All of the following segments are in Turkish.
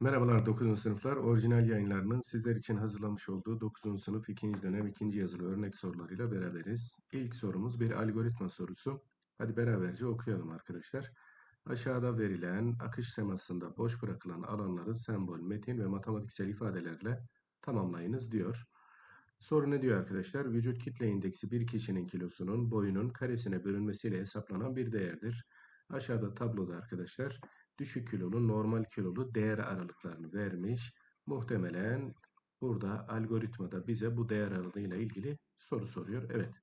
Merhabalar 9. sınıflar. Orijinal yayınlarının sizler için hazırlamış olduğu 9. sınıf 2. dönem 2. yazılı örnek sorularıyla beraberiz. İlk sorumuz bir algoritma sorusu. Hadi beraberce okuyalım arkadaşlar. Aşağıda verilen akış semasında boş bırakılan alanları sembol, metin ve matematiksel ifadelerle tamamlayınız diyor. Soru ne diyor arkadaşlar? Vücut kitle indeksi bir kişinin kilosunun boyunun karesine bölünmesiyle hesaplanan bir değerdir. Aşağıda tabloda arkadaşlar düşük kilolu, normal kilolu değer aralıklarını vermiş. Muhtemelen burada algoritmada bize bu değer aralığıyla ilgili soru soruyor. Evet.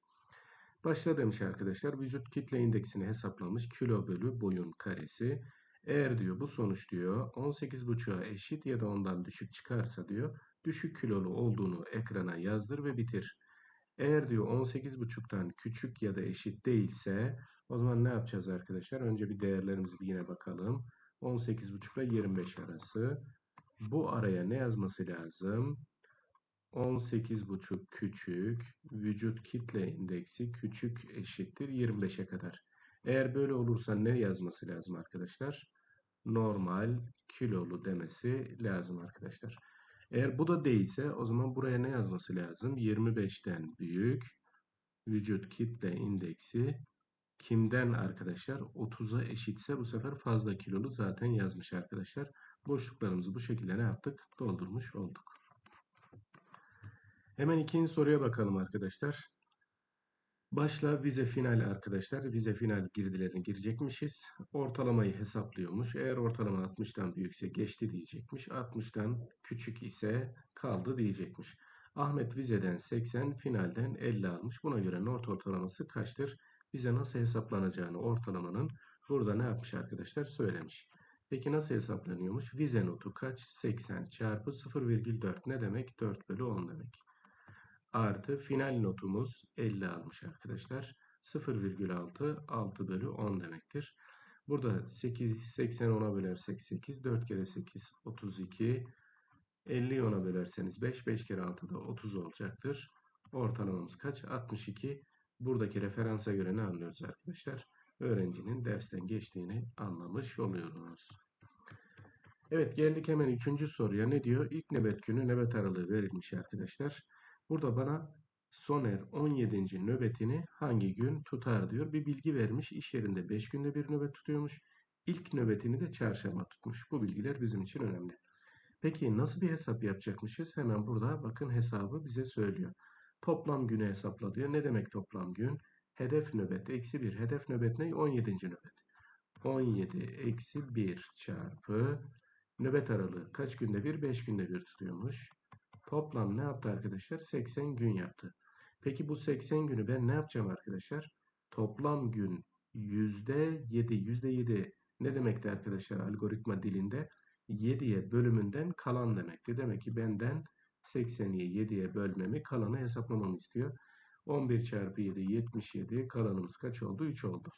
Başla demiş arkadaşlar. Vücut kitle indeksini hesaplamış. Kilo bölü boyun karesi. Eğer diyor bu sonuç diyor 18,5'a eşit ya da ondan düşük çıkarsa diyor düşük kilolu olduğunu ekrana yazdır ve bitir. Eğer diyor 18,5'tan küçük ya da eşit değilse o zaman ne yapacağız arkadaşlar? Önce bir değerlerimizi yine bakalım. 18,5 ile 25 arası. Bu araya ne yazması lazım? 18,5 küçük, vücut kitle indeksi küçük eşittir 25'e kadar. Eğer böyle olursa ne yazması lazım arkadaşlar? Normal kilolu demesi lazım arkadaşlar. Eğer bu da değilse o zaman buraya ne yazması lazım? 25'ten büyük vücut kitle indeksi kimden arkadaşlar? 30'a eşitse bu sefer fazla kilolu zaten yazmış arkadaşlar. Boşluklarımızı bu şekilde ne yaptık? Doldurmuş olduk. Hemen ikinci soruya bakalım arkadaşlar. Başla vize final arkadaşlar. Vize final girdilerini girecekmişiz. Ortalamayı hesaplıyormuş. Eğer ortalama 60'tan büyükse geçti diyecekmiş. 60'tan küçük ise kaldı diyecekmiş. Ahmet vizeden 80, finalden 50 almış. Buna göre not ortalaması kaçtır? Bize nasıl hesaplanacağını ortalamanın burada ne yapmış arkadaşlar söylemiş. Peki nasıl hesaplanıyormuş? Vize notu kaç? 80 çarpı 0,4 ne demek? 4 bölü 10 demek artı final notumuz 50 almış arkadaşlar. 0,6 6 bölü 10 demektir. Burada 8, 80 10'a bölersek 8, 4 kere 8 32, 50'yi 10'a bölerseniz 5, 5 kere 6 da 30 olacaktır. Ortalamamız kaç? 62. Buradaki referansa göre ne anlıyoruz arkadaşlar? Öğrencinin dersten geçtiğini anlamış oluyoruz. Evet geldik hemen üçüncü soruya. Ne diyor? İlk nöbet günü nöbet aralığı verilmiş arkadaşlar. Burada bana Soner 17. nöbetini hangi gün tutar diyor. Bir bilgi vermiş. İş yerinde 5 günde bir nöbet tutuyormuş. İlk nöbetini de çarşamba tutmuş. Bu bilgiler bizim için önemli. Peki nasıl bir hesap yapacakmışız? Hemen burada bakın hesabı bize söylüyor. Toplam günü hesapla diyor. Ne demek toplam gün? Hedef nöbet eksi 1. Hedef nöbet ne? 17. nöbet. 17 eksi 1 çarpı nöbet aralığı kaç günde bir? 5 günde bir tutuyormuş. Toplam ne yaptı arkadaşlar? 80 gün yaptı. Peki bu 80 günü ben ne yapacağım arkadaşlar? Toplam gün %7, %7 ne demekti arkadaşlar algoritma dilinde? 7'ye bölümünden kalan demekti. Demek ki benden 80'i 7'ye bölmemi kalanı hesaplamamı istiyor. 11 çarpı 7 77 kalanımız kaç oldu? 3 oldu.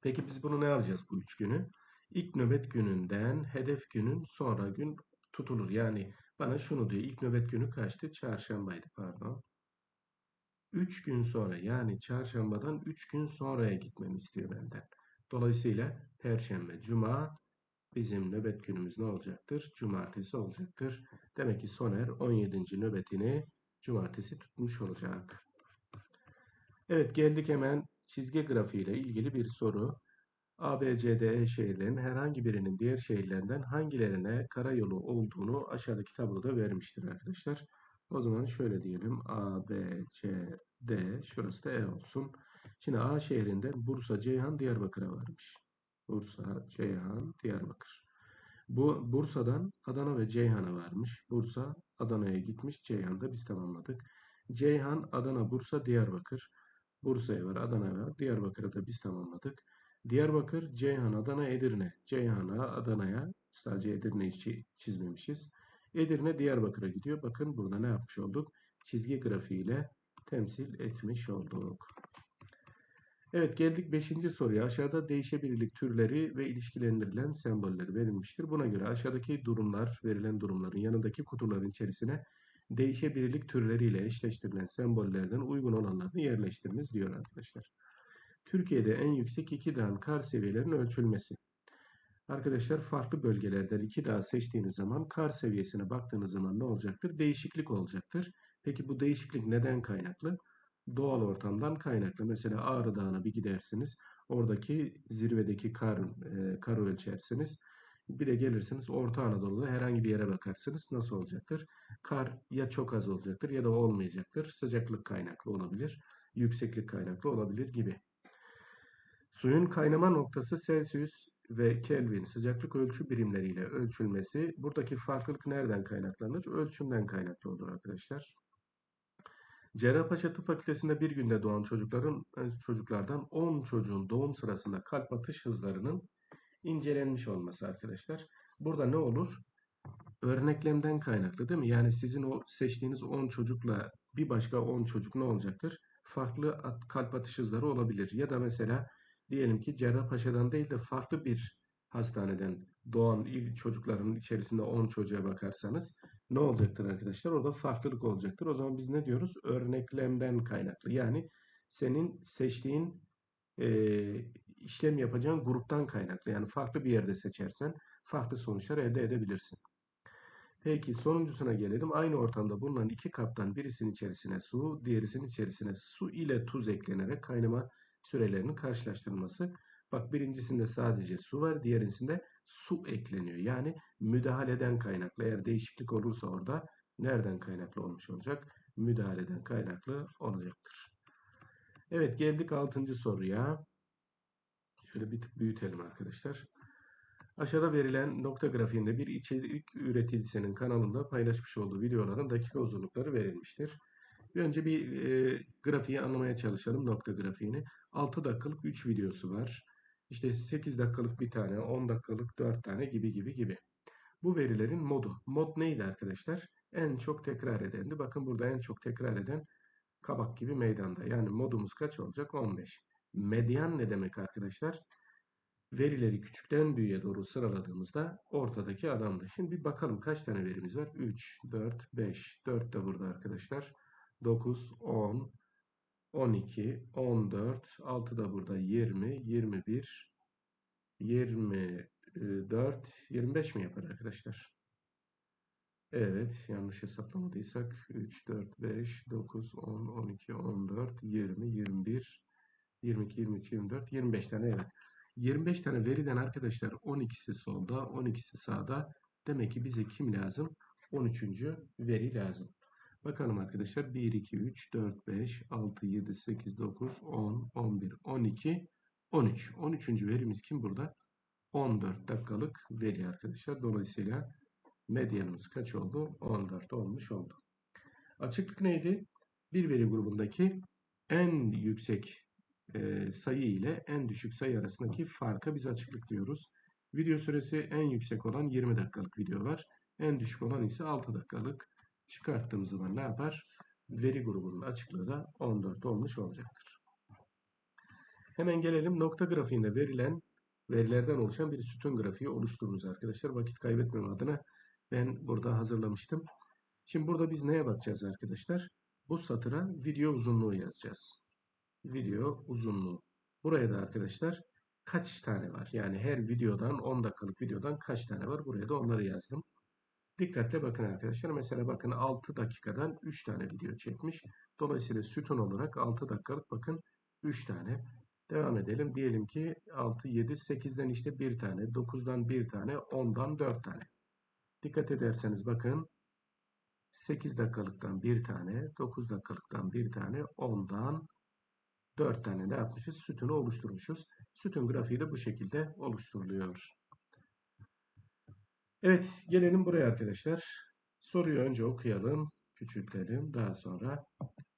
Peki biz bunu ne yapacağız bu 3 günü? İlk nöbet gününden hedef günün sonra gün tutulur. Yani bana şunu diyor. İlk nöbet günü kaçtı? Çarşambaydı pardon. 3 gün sonra yani çarşambadan 3 gün sonraya gitmemi istiyor benden. Dolayısıyla perşembe, cuma bizim nöbet günümüz ne olacaktır? Cumartesi olacaktır. Demek ki Soner 17. nöbetini cumartesi tutmuş olacak. Evet geldik hemen çizgi grafiği ile ilgili bir soru. A, B, C, D, E şehirlerin herhangi birinin diğer şehirlerden hangilerine karayolu olduğunu aşağıdaki tabloda vermiştir arkadaşlar. O zaman şöyle diyelim. A, B, C, D. Şurası da E olsun. Şimdi A şehrinden Bursa, Ceyhan, Diyarbakır'a varmış. Bursa, Ceyhan, Diyarbakır. Bu Bursa'dan Adana ve Ceyhan'a varmış. Bursa Adana'ya gitmiş. Ceyhan'da biz tamamladık. Ceyhan, Adana, Bursa, Diyarbakır. Bursa'ya var, Adana'ya var. Diyarbakır'a da biz tamamladık. Diyarbakır, Ceyhan, Adana, Edirne. Ceyhan'a, Adana'ya sadece Edirne'yi çizmemişiz. Edirne Diyarbakır'a gidiyor. Bakın burada ne yapmış olduk? Çizgi grafiğiyle temsil etmiş olduk. Evet geldik 5. soruya. Aşağıda değişebilirlik türleri ve ilişkilendirilen semboller verilmiştir. Buna göre aşağıdaki durumlar, verilen durumların yanındaki kutuların içerisine değişebilirlik türleriyle eşleştirilen sembollerden uygun olanlarını yerleştiriniz diyor arkadaşlar. Türkiye'de en yüksek iki dağın kar seviyelerinin ölçülmesi. Arkadaşlar farklı bölgelerden iki dağ seçtiğiniz zaman kar seviyesine baktığınız zaman ne olacaktır? Değişiklik olacaktır. Peki bu değişiklik neden kaynaklı? Doğal ortamdan kaynaklı. Mesela Ağrı Dağı'na bir gidersiniz. Oradaki zirvedeki kar, e, kar ölçersiniz. Bir de gelirsiniz Orta Anadolu'da herhangi bir yere bakarsınız. Nasıl olacaktır? Kar ya çok az olacaktır ya da olmayacaktır. Sıcaklık kaynaklı olabilir. Yükseklik kaynaklı olabilir gibi. Suyun kaynama noktası Celsius ve Kelvin sıcaklık ölçü birimleriyle ölçülmesi. Buradaki farklılık nereden kaynaklanır? Ölçümden kaynaklı olur arkadaşlar. Cerrahpaşa Tıp Fakültesi'nde bir günde doğan çocukların e, çocuklardan 10 çocuğun doğum sırasında kalp atış hızlarının incelenmiş olması arkadaşlar. Burada ne olur? Örneklemden kaynaklı değil mi? Yani sizin o seçtiğiniz 10 çocukla bir başka 10 çocuk ne olacaktır? Farklı at, kalp atış hızları olabilir. Ya da mesela diyelim ki Cerrahpaşa'dan değil de farklı bir hastaneden doğan il çocukların içerisinde 10 çocuğa bakarsanız ne olacaktır arkadaşlar? Orada farklılık olacaktır. O zaman biz ne diyoruz? Örneklemden kaynaklı. Yani senin seçtiğin e, işlem yapacağın gruptan kaynaklı. Yani farklı bir yerde seçersen farklı sonuçlar elde edebilirsin. Peki sonuncusuna gelelim. Aynı ortamda bulunan iki kaptan birisinin içerisine su, diğerisinin içerisine su ile tuz eklenerek kaynama sürelerinin karşılaştırılması. Bak birincisinde sadece su var, diğerincisinde su ekleniyor. Yani müdahaleden kaynaklı. Eğer değişiklik olursa orada nereden kaynaklı olmuş olacak? Müdahaleden kaynaklı olacaktır. Evet geldik 6. soruya. Şöyle bir tık büyütelim arkadaşlar. Aşağıda verilen nokta grafiğinde bir içerik üreticisinin kanalında paylaşmış olduğu videoların dakika uzunlukları verilmiştir. Önce bir e, grafiği anlamaya çalışalım nokta grafiğini. 6 dakikalık 3 videosu var. İşte 8 dakikalık bir tane, 10 dakikalık 4 tane gibi gibi gibi. Bu verilerin modu. Mod neydi arkadaşlar? En çok tekrar edendi. Bakın burada en çok tekrar eden kabak gibi meydanda. Yani modumuz kaç olacak? 15. Medyan ne demek arkadaşlar? Verileri küçükten büyüğe doğru sıraladığımızda ortadaki adamdı. Şimdi bir bakalım kaç tane verimiz var? 3, 4, 5. 4 de burada arkadaşlar. 9, 10, 12, 14, 6 da burada 20, 21, 24, 25 mi yapar arkadaşlar? Evet, yanlış hesaplamadıysak 3, 4, 5, 9, 10, 12, 14, 20, 21, 22, 23, 24, 25 tane evet. 25 tane veriden arkadaşlar 12'si solda, 12'si sağda. Demek ki bize kim lazım? 13. veri lazım. Bakalım arkadaşlar 1, 2, 3, 4, 5, 6, 7, 8, 9, 10, 11, 12, 13. 13. verimiz kim burada? 14 dakikalık veri arkadaşlar. Dolayısıyla medyanımız kaç oldu? 14 olmuş oldu. Açıklık neydi? Bir veri grubundaki en yüksek e, sayı ile en düşük sayı arasındaki farka biz açıklık diyoruz. Video süresi en yüksek olan 20 dakikalık videolar. En düşük olan ise 6 dakikalık. Çıkarttığımız zaman ne yapar? Veri grubunun açıklığı da 14 olmuş olacaktır. Hemen gelelim nokta grafiğinde verilen verilerden oluşan bir sütun grafiği oluşturunuz arkadaşlar. Vakit kaybetmem adına ben burada hazırlamıştım. Şimdi burada biz neye bakacağız arkadaşlar? Bu satıra video uzunluğu yazacağız. Video uzunluğu. Buraya da arkadaşlar kaç tane var? Yani her videodan 10 dakikalık videodan kaç tane var? Buraya da onları yazdım. Dikkatle bakın arkadaşlar. Mesela bakın 6 dakikadan 3 tane video çekmiş. Dolayısıyla sütun olarak 6 dakikalık bakın 3 tane. Devam edelim. Diyelim ki 6, 7, 8'den işte 1 tane, 9'dan 1 tane, 10'dan 4 tane. Dikkat ederseniz bakın 8 dakikalıktan 1 tane, 9 dakikalıktan 1 tane, 10'dan 4 tane ne yapmışız? Sütunu oluşturmuşuz. Sütun grafiği de bu şekilde oluşturuluyor. Evet gelelim buraya arkadaşlar. Soruyu önce okuyalım, küçültelim. Daha sonra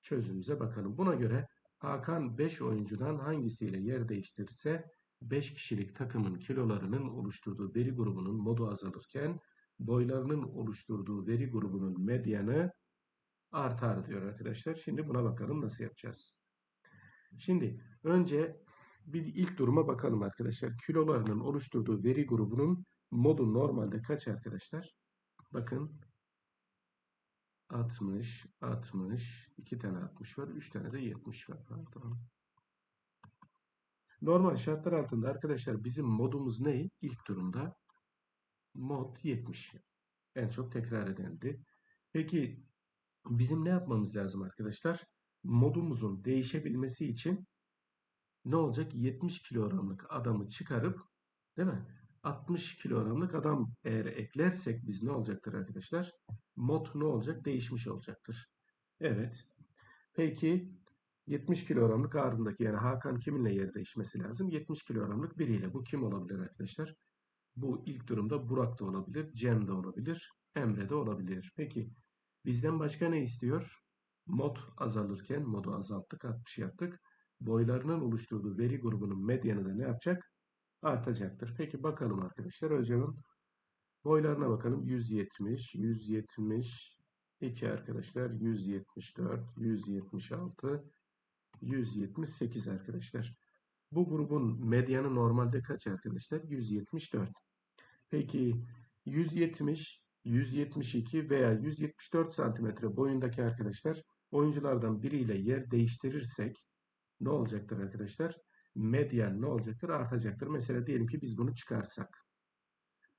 çözümümüze bakalım. Buna göre Hakan 5 oyuncudan hangisiyle yer değiştirirse 5 kişilik takımın kilolarının oluşturduğu veri grubunun modu azalırken boylarının oluşturduğu veri grubunun medyanı artar diyor arkadaşlar. Şimdi buna bakalım nasıl yapacağız. Şimdi önce bir ilk duruma bakalım arkadaşlar. Kilolarının oluşturduğu veri grubunun modu normalde kaç arkadaşlar? Bakın 60, 60, 2 tane 60 var, 3 tane de 70 var. Pardon. Normal şartlar altında arkadaşlar bizim modumuz ne? İlk durumda mod 70. En çok tekrar edendi. Peki bizim ne yapmamız lazım arkadaşlar? Modumuzun değişebilmesi için ne olacak? 70 kilogramlık adamı çıkarıp değil mi? 60 kilogramlık adam eğer eklersek biz ne olacaktır arkadaşlar? Mod ne olacak? Değişmiş olacaktır. Evet. Peki 70 kilogramlık ardındaki yani Hakan kiminle yer değişmesi lazım? 70 kilogramlık biriyle. Bu kim olabilir arkadaşlar? Bu ilk durumda Burak da olabilir, Cem de olabilir, Emre de olabilir. Peki bizden başka ne istiyor? Mod azalırken modu azalttık, 60 yaptık. Boylarının oluşturduğu veri grubunun medyanı da ne yapacak? Artacaktır. Peki bakalım arkadaşlar. Hocamın boylarına bakalım. 170, 172 arkadaşlar. 174, 176, 178 arkadaşlar. Bu grubun medyanı normalde kaç arkadaşlar? 174. Peki 170, 172 veya 174 santimetre boyundaki arkadaşlar oyunculardan biriyle yer değiştirirsek ne olacaktır arkadaşlar? Medyan ne olacaktır? Artacaktır. Mesela diyelim ki biz bunu çıkarsak.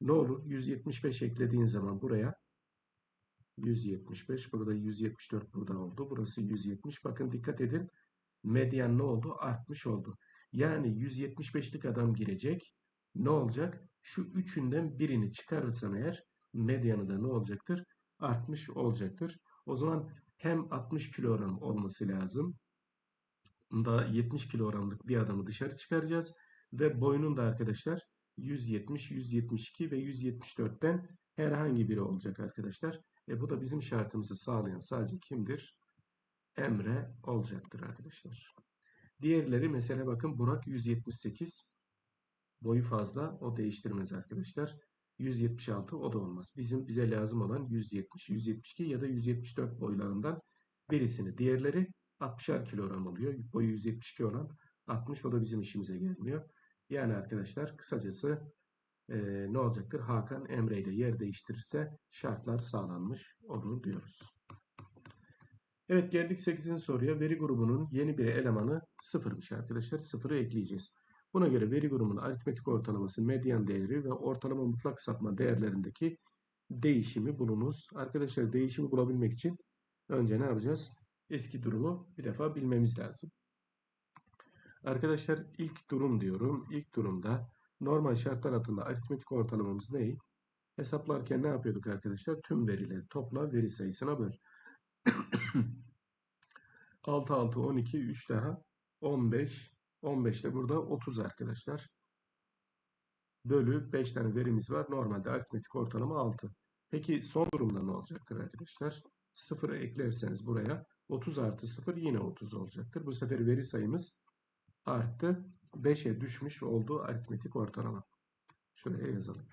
Ne olur? 175 eklediğin zaman buraya 175 burada 174 burada oldu. Burası 170. Bakın dikkat edin. Medyan ne oldu? Artmış oldu. Yani 175'lik adam girecek. Ne olacak? Şu üçünden birini çıkarırsan eğer medyanı da ne olacaktır? Artmış olacaktır. O zaman hem 60 kilogram olması lazım. Da 70 kilogramlık bir adamı dışarı çıkaracağız. Ve boyunun da arkadaşlar 170, 172 ve 174'ten herhangi biri olacak arkadaşlar. E bu da bizim şartımızı sağlayan sadece kimdir? Emre olacaktır arkadaşlar. Diğerleri mesela bakın Burak 178 boyu fazla o değiştirmez arkadaşlar. 176 o da olmaz. Bizim bize lazım olan 170, 172 ya da 174 boylarından birisini. Diğerleri 60'ar kilogram oluyor. Boyu 172 olan 60 o da bizim işimize gelmiyor. Yani arkadaşlar kısacası e, ne olacaktır? Hakan Emre ile yer değiştirirse şartlar sağlanmış olur diyoruz. Evet geldik 8. soruya. Veri grubunun yeni bir elemanı sıfırmış arkadaşlar. Sıfırı ekleyeceğiz. Buna göre veri grubunun aritmetik ortalaması, medyan değeri ve ortalama mutlak sapma değerlerindeki değişimi bulunuz. Arkadaşlar değişimi bulabilmek için önce ne yapacağız? Eski durumu bir defa bilmemiz lazım. Arkadaşlar ilk durum diyorum. İlk durumda normal şartlar altında aritmetik ortalamamız ne? Hesaplarken ne yapıyorduk arkadaşlar? Tüm verileri topla veri sayısına böl. 6, 6, 12, 3 daha 15. 15 de burada 30 arkadaşlar. Bölü 5 tane verimiz var. Normalde aritmetik ortalama 6. Peki son durumda ne olacaktır arkadaşlar? 0'ı eklerseniz buraya 30 artı 0 yine 30 olacaktır. Bu sefer veri sayımız arttı. 5'e düşmüş olduğu aritmetik ortalama. Şuraya yazalım.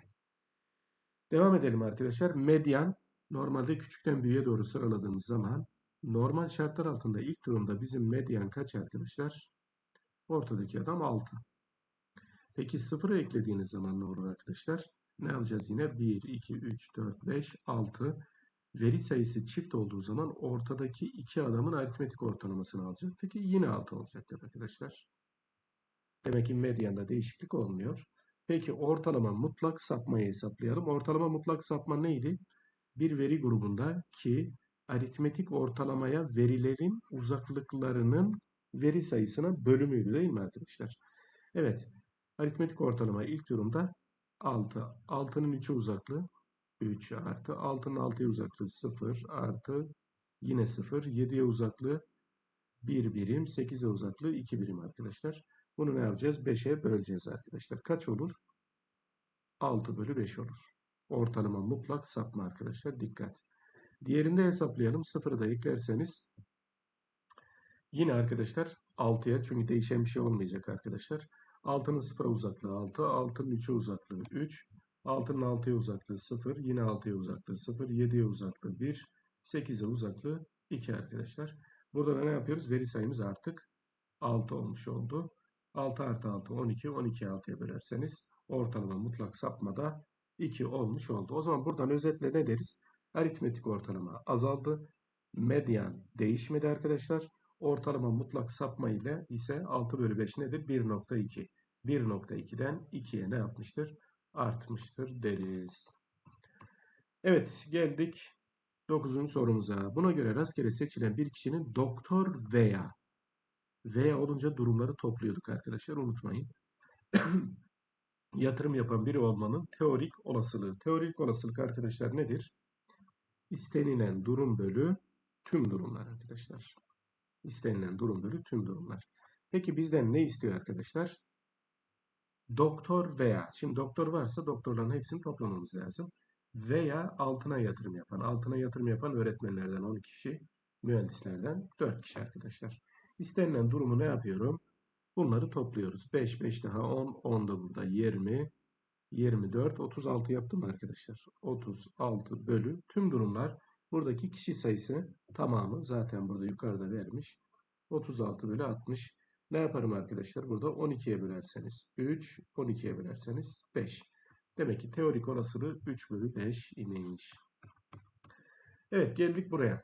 Devam edelim arkadaşlar. Medyan normalde küçükten büyüğe doğru sıraladığımız zaman normal şartlar altında ilk durumda bizim medyan kaç arkadaşlar? Ortadaki adam 6. Peki 0'ı eklediğiniz zaman ne olur arkadaşlar? Ne alacağız yine? 1, 2, 3, 4, 5, 6. Veri sayısı çift olduğu zaman ortadaki iki adamın aritmetik ortalamasını alacaktık ki yine 6 olacaktır arkadaşlar. Demek ki medyanda değişiklik olmuyor. Peki ortalama mutlak sapmayı hesaplayalım. Ortalama mutlak sapma neydi? Bir veri grubunda ki aritmetik ortalamaya verilerin uzaklıklarının veri sayısına bölümüydü değil mi arkadaşlar? Evet. Aritmetik ortalama ilk durumda 6. 6'nın 3'ü uzaklığı 3 artı 6'nın 6'ya uzaklığı 0 artı yine 0. 7'ye uzaklığı 1 birim. 8'e uzaklığı 2 birim arkadaşlar. Bunu ne yapacağız? 5'e böleceğiz arkadaşlar. Kaç olur? 6 bölü 5 olur. Ortalama mutlak sapma arkadaşlar. Dikkat. Diğerinde hesaplayalım. 0'ı da eklerseniz yine arkadaşlar 6'ya çünkü değişen bir şey olmayacak arkadaşlar. 6'nın 0'a uzaklığı 6. 6'nın 3'e uzaklığı 3. 6'nın 6'ya uzaklığı 0. Yine 6'ya uzaklığı 0. 7'ye uzaklığı 1. 8'e uzaklığı 2 arkadaşlar. Burada da ne yapıyoruz? Veri sayımız artık 6 olmuş oldu. 6 artı 6 12. 12'yi 6'ya bölerseniz ortalama mutlak sapmada 2 olmuş oldu. O zaman buradan özetle ne deriz? Aritmetik ortalama azaldı. Medyan değişmedi arkadaşlar. Ortalama mutlak sapma ile ise 6 bölü 5 nedir? 1.2. 1.2'den 2'ye ne yapmıştır? Artmıştır deriz. Evet geldik 9. sorumuza. Buna göre rastgele seçilen bir kişinin doktor veya veya olunca durumları topluyorduk arkadaşlar unutmayın. Yatırım yapan biri olmanın teorik olasılığı. Teorik olasılık arkadaşlar nedir? İstenilen durum bölü tüm durumlar arkadaşlar. İstenilen durum bölü tüm durumlar. Peki bizden ne istiyor arkadaşlar? Doktor veya, şimdi doktor varsa doktorların hepsini toplamamız lazım. Veya altına yatırım yapan, altına yatırım yapan öğretmenlerden 12 kişi, mühendislerden 4 kişi arkadaşlar. İstenilen durumu ne yapıyorum? Bunları topluyoruz. 5, 5 daha 10, 10 da burada 20, 24, 36 yaptım arkadaşlar. 36 bölü tüm durumlar. Buradaki kişi sayısı tamamı zaten burada yukarıda vermiş. 36 bölü 60. Ne yaparım arkadaşlar? Burada 12'ye bölerseniz 3, 12'ye bölerseniz 5. Demek ki teorik olasılığı 3 bölü 5 imiş. Evet geldik buraya.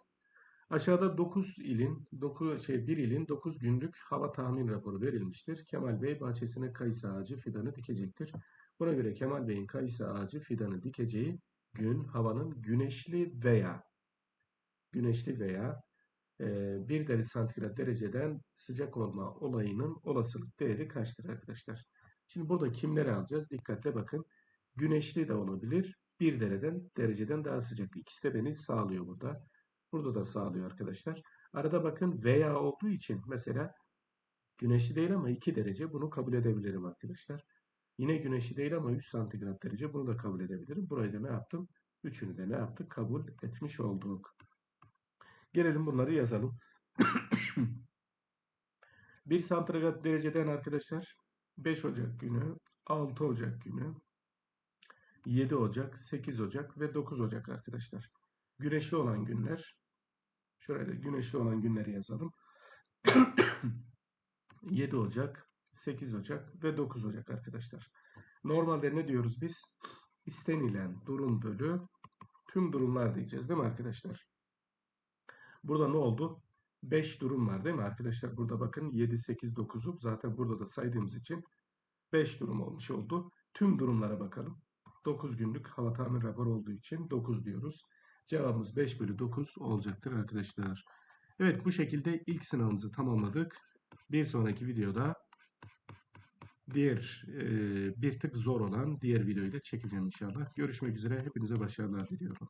Aşağıda 9 ilin, 9, şey 1 ilin 9 günlük hava tahmin raporu verilmiştir. Kemal Bey bahçesine kayısı ağacı fidanı dikecektir. Buna göre Kemal Bey'in kayısı ağacı fidanı dikeceği gün havanın güneşli veya güneşli veya 1 derece santigrat dereceden sıcak olma olayının olasılık değeri kaçtır arkadaşlar? Şimdi burada kimleri alacağız? Dikkatle bakın. Güneşli de olabilir. 1 dereceden, dereceden daha sıcak. İkisi de beni sağlıyor burada. Burada da sağlıyor arkadaşlar. Arada bakın veya olduğu için mesela güneşli değil ama 2 derece bunu kabul edebilirim arkadaşlar. Yine güneşli değil ama 3 santigrat derece bunu da kabul edebilirim. Burayı da ne yaptım? Üçünü de ne yaptık? Kabul etmiş olduk. Gelelim bunları yazalım. 1 santigrat dereceden arkadaşlar 5 Ocak günü, 6 Ocak günü, 7 Ocak, 8 Ocak ve 9 Ocak arkadaşlar. Güneşli olan günler. Şöyle güneşli olan günleri yazalım. 7 Ocak, 8 Ocak ve 9 Ocak arkadaşlar. Normalde ne diyoruz biz? İstenilen durum bölü tüm durumlar diyeceğiz değil mi arkadaşlar? Burada ne oldu? 5 durum var değil mi arkadaşlar? Burada bakın 7, 8, 9'u zaten burada da saydığımız için 5 durum olmuş oldu. Tüm durumlara bakalım. 9 günlük hava tahmin raporu olduğu için 9 diyoruz. Cevabımız 5 bölü 9 olacaktır arkadaşlar. Evet bu şekilde ilk sınavımızı tamamladık. Bir sonraki videoda diğer e, bir tık zor olan diğer videoyu da çekeceğim inşallah. Görüşmek üzere. Hepinize başarılar diliyorum.